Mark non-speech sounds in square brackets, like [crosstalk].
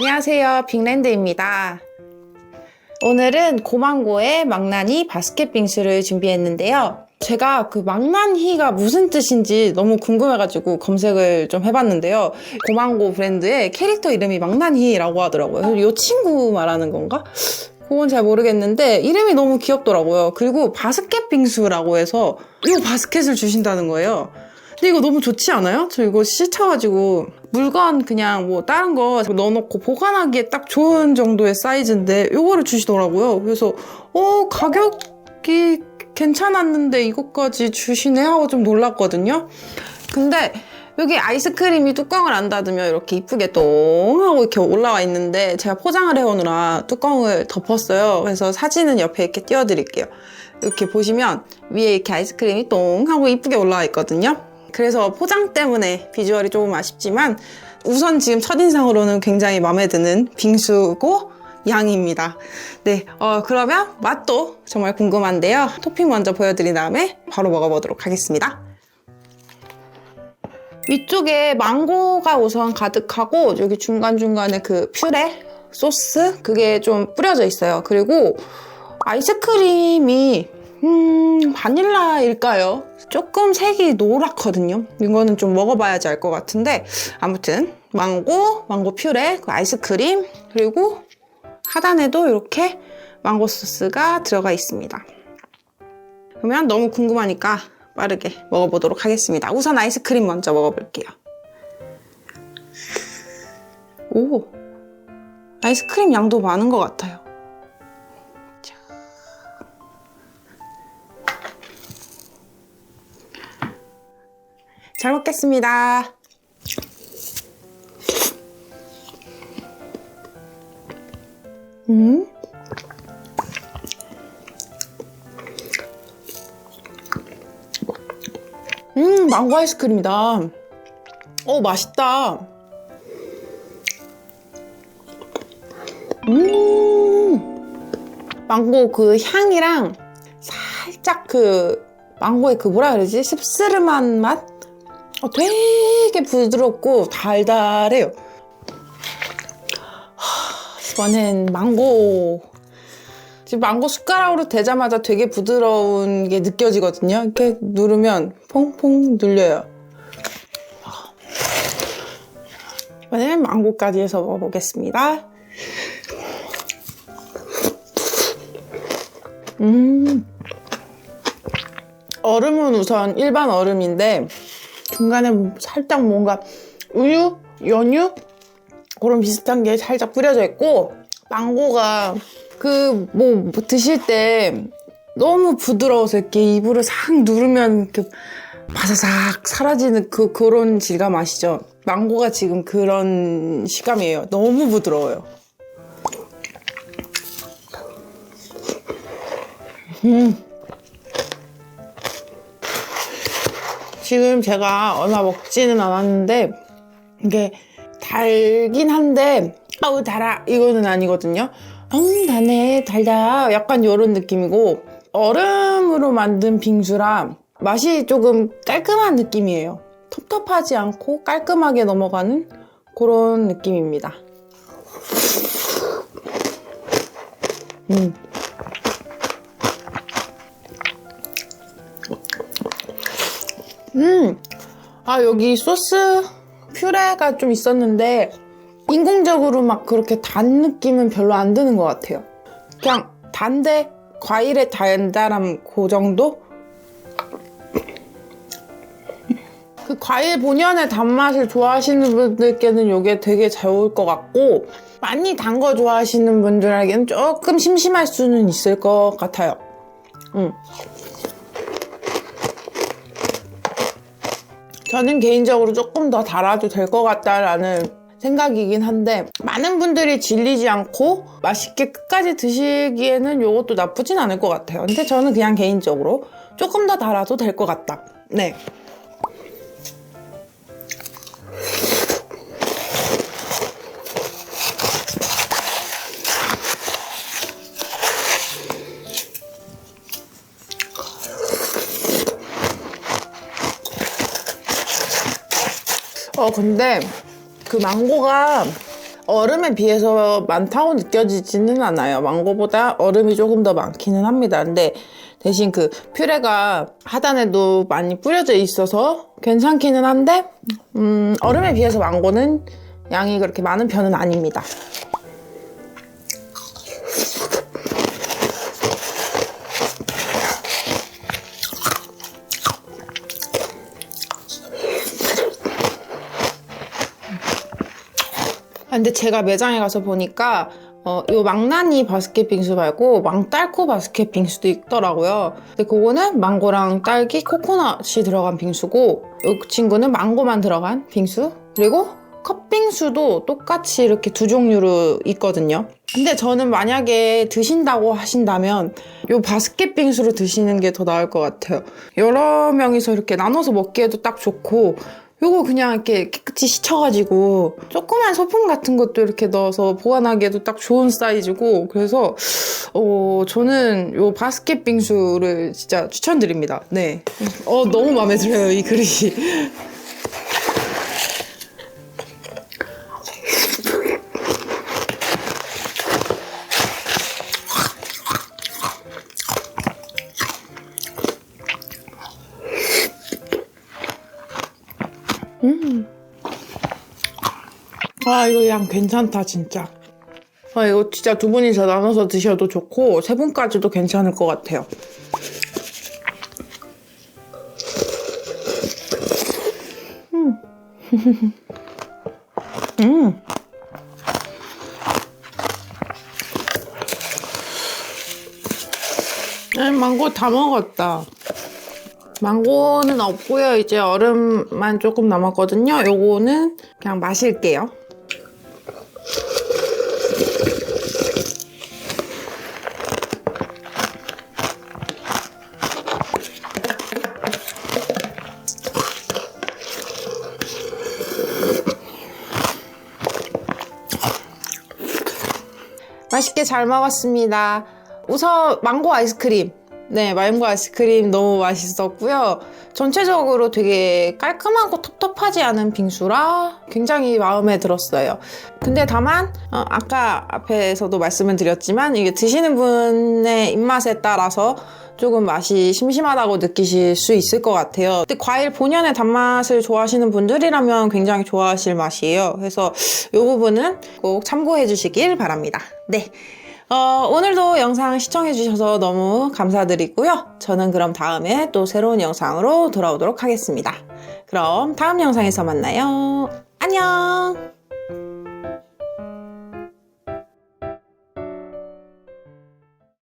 안녕하세요. 빅랜드입니다. 오늘은 고망고의 망나니 바스켓 빙수를 준비했는데요. 제가 그 망나니가 무슨 뜻인지 너무 궁금해가지고 검색을 좀 해봤는데요. 고망고 브랜드의 캐릭터 이름이 망나니라고 하더라고요. 이 친구 말하는 건가? 그건 잘 모르겠는데 이름이 너무 귀엽더라고요. 그리고 바스켓 빙수라고 해서 이 바스켓을 주신다는 거예요. 근데 이거 너무 좋지 않아요? 저 이거 씻어가지고 물건 그냥 뭐 다른 거 넣어놓고 보관하기에 딱 좋은 정도의 사이즈인데 이거를 주시더라고요. 그래서 어 가격이 괜찮았는데 이것까지 주시네 하고 좀 놀랐거든요. 근데 여기 아이스크림이 뚜껑을 안 닫으면 이렇게 이쁘게 똥 하고 이렇게 올라와 있는데 제가 포장을 해오느라 뚜껑을 덮었어요. 그래서 사진은 옆에 이렇게 띄워드릴게요. 이렇게 보시면 위에 이렇게 아이스크림이 똥 하고 이쁘게 올라와 있거든요. 그래서 포장 때문에 비주얼이 조금 아쉽지만 우선 지금 첫인상으로는 굉장히 마음에 드는 빙수고 양입니다. 네, 어, 그러면 맛도 정말 궁금한데요. 토핑 먼저 보여드린 다음에 바로 먹어보도록 하겠습니다. 위쪽에 망고가 우선 가득하고 여기 중간중간에 그 퓨레 소스 그게 좀 뿌려져 있어요. 그리고 아이스크림이 음, 바닐라일까요? 조금 색이 노랗거든요. 이거는 좀 먹어봐야지 알 것 같은데 아무튼 망고, 망고 퓨레, 그 아이스크림 그리고 하단에도 이렇게 망고 소스가 들어가 있습니다. 그러면 너무 궁금하니까 빠르게 먹어보도록 하겠습니다. 우선 아이스크림 먼저 먹어볼게요. 오, 아이스크림 양도 많은 것 같아요. 잘 먹겠습니다. 음? 음, 망고 아이스크림이다. 어, 맛있다. 음, 망고 그 향이랑 살짝 그 망고의 그 뭐라 그러지? 씁쓸한 맛? 어, 되게 부드럽고 달달해요. 하, 이번엔 망고 지금 망고 숟가락으로 대자마자 되게 부드러운 게 느껴지거든요. 이렇게 누르면 퐁퐁 눌려요. 이번엔 망고까지 해서 먹어보겠습니다. 음. 얼음은 우선 일반 얼음인데 중간에 살짝 뭔가 우유, 연유 그런 비슷한 게 살짝 뿌려져 있고 망고가 그 뭐 드실 때 너무 부드러워서 이렇게 입으로 싹 누르면 이렇게 바사삭 사라지는 그 그런 질감 아시죠? 망고가 지금 그런 식감이에요. 너무 부드러워요. 음. 지금 제가 얼마 먹지는 않았는데 이게 달긴 한데 아우 달아 이거는 아니거든요. 음 다네 달다 약간 이런 느낌이고 얼음으로 만든 빙수라 맛이 조금 깔끔한 느낌이에요. 텁텁하지 않고 깔끔하게 넘어가는 그런 느낌입니다. 음. 음, 아, 여기 소스 퓨레가 좀 있었는데, 인공적으로 막 그렇게 단 느낌은 별로 안 드는 것 같아요. 그냥 단데, 과일의 달달함 그 정도? 그 과일 본연의 단맛을 좋아하시는 분들께는 이게 되게 좋을 것 같고, 많이 단 거 좋아하시는 분들에게는 조금 심심할 수는 있을 것 같아요. 음. 저는 개인적으로 조금 더 달아도 될 것 같다라는 생각이긴 한데 많은 분들이 질리지 않고 맛있게 끝까지 드시기에는 이것도 나쁘진 않을 것 같아요. 근데 저는 그냥 개인적으로 조금 더 달아도 될 것 같다. 네. 어 근데 그 망고가 얼음에 비해서 많다고 느껴지지는 않아요. 망고보다 얼음이 조금 더 많기는 합니다. 근데 대신 그 퓨레가 하단에도 많이 뿌려져 있어서 괜찮기는 한데 음, 얼음에 비해서 망고는 양이 그렇게 많은 편은 아닙니다. 근데 제가 매장에 가서 보니까 어, 요 망나니 바스켓 빙수 말고 망딸코 바스켓 빙수도 있더라고요. 근데 그거는 망고랑 딸기, 코코넛이 들어간 빙수고 이 친구는 망고만 들어간 빙수 그리고 컵빙수도 똑같이 이렇게 두 종류로 있거든요. 근데 저는 만약에 드신다고 하신다면 요 바스켓 빙수로 드시는 게 더 나을 것 같아요. 여러 명이서 이렇게 나눠서 먹기에도 딱 좋고 요거 그냥 이렇게 깨끗이 씻혀가지고 조그만 소품 같은 것도 이렇게 넣어서 보관하기에도 딱 좋은 사이즈고 그래서 어 저는 요 바스켓 빙수를 진짜 추천드립니다. 네. 어 너무 마음에 들어요 이 그릇이. 아 이거 양 괜찮다 진짜. 아 이거 진짜 두 분이서 나눠서 드셔도 좋고 세 분까지도 괜찮을 것 같아요. 음. [laughs] 음. 아, 망고 다 먹었다. 망고는 없고요. 이제 얼음만 조금 남았거든요. 요거는 그냥 마실게요. 맛있게 잘 먹었습니다. 우선 망고 아이스크림. 네, 망고 아이스크림 너무 맛있었고요. 전체적으로 되게 깔끔하고 텁텁하지 않은 빙수라 굉장히 마음에 들었어요. 근데 다만 어, 아까 앞에서도 말씀을 드렸지만 이게 드시는 분의 입맛에 따라서 조금 맛이 심심하다고 느끼실 수 있을 것 같아요. 근데 과일 본연의 단맛을 좋아하시는 분들이라면 굉장히 좋아하실 맛이에요. 그래서 이 부분은 꼭 참고해 주시길 바랍니다. 네. 어, 오늘도 영상 시청해주셔서 너무 감사드리고요. 저는 그럼 다음에 또 새로운 영상으로 돌아오도록 하겠습니다. 그럼 다음 영상에서 만나요. 안녕!